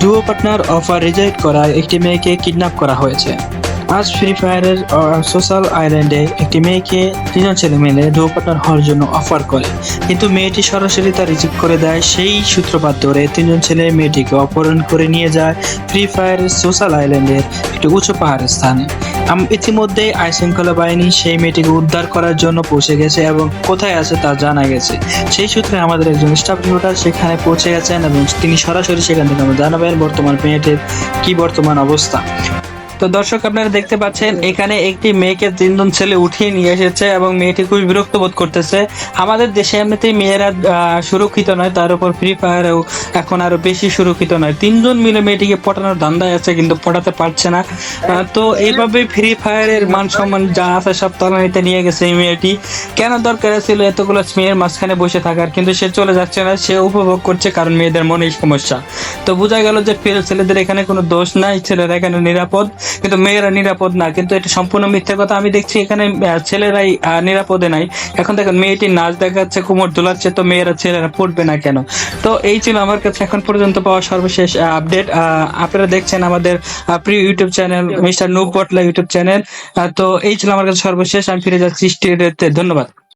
Duo partner offer reject করায় একটি মেয়েকে কিডন্যাপ করা হয়েছে। আজ ফ্রি ফায়ারের সোশ্যাল আইল্যান্ডে একটি মেয়েকে তিনজন ছেলে মেলে ডুও পার্টনার হওয়ার জন্য অফার করে। কিন্তু মেয়েটি সরাসরি তা রিজেক্ট করে দেয়, সেই সূত্রপাত ধরে তিনজন ছেলে মেয়েটিকে অপহরণ করে নিয়ে যায় ফ্রি ফায়ারের সোশ্যাল আইল্যান্ডের একটি উঁচু পাহাড়ের স্থানে। আম- আইনশৃঙ্খলা আইন শৃঙ্খলা বাহিনী সেই মেয়েটিকে উদ্ধার করার জন্য পৌঁছে গেছে এবং কোথায় আছে তা জানা গেছে। সেই সূত্রে আমাদের একজন স্টাফ রিপোর্টার সেখানে পৌঁছে গেছেন এবং তিনি সরাসরি সেখান থেকে আমরা জানাবেন বর্তমান মেয়েটির কি বর্তমান অবস্থা। তো দর্শক, আপনারা দেখতে পাচ্ছেন, এখানে একটি মেয়েকে তিনজন ছেলে উঠিয়ে নিয়ে এসেছে এবং মেয়েটি খুবই বিরক্ত বোধ করতেছে। আমাদের দেশে এমনিতেই মেয়েরা সুরক্ষিত নয়, তার উপর ফ্রি ফায়ারেও এখন আরও বেশি সুরক্ষিত নয়। তিনজন মিলে মেয়েটিকে পটানোর ধান্দায় আছে, কিন্তু পটাতে পারছে না। তো এইভাবে ফ্রি ফায়ারের মান সম্মান যা আছে সব তলানিতে নিয়ে গেছে এই মেয়েটি। কেন দরকার ছিল এতগুলো মেয়ের মাঝখানে বসে থাকার? কিন্তু সে চলে যাচ্ছে না, সে উপভোগ করছে কারণ মেয়েদের মনে সমস্যা। তো বোঝা গেল যে ছেলেদের এখানে কোনো দোষ নাই, ছেলেরা এখানে নিরাপদ। কিন্তু মেয়েরা নিরাপদ না। কিন্তু এটা সম্পূর্ণ মিথ্যা কথা। আমি দেখছি এখানে ছেলেরাই নিরাপদে নাই। এখন দেখেন মেয়েটি নাচ দেখাচ্ছে কোমর দোলাচ্ছে তো মেয়েরা ছেলেরা পড়বে না কেন? তো এই ছিল আমার কাছে এখন পর্যন্ত পাওয়া সর্বশেষ আপডেট আপনারা দেখছেন আমাদের প্রিয় ইউটিউব চ্যানেল মিস্টার নুব বটলা ইউটিউব চ্যানেল। তো এই ছিল আমার কাছে সর্বশেষ। আমি ফিরে যাচ্ছি স্টুডিওতে। ধন্যবাদ।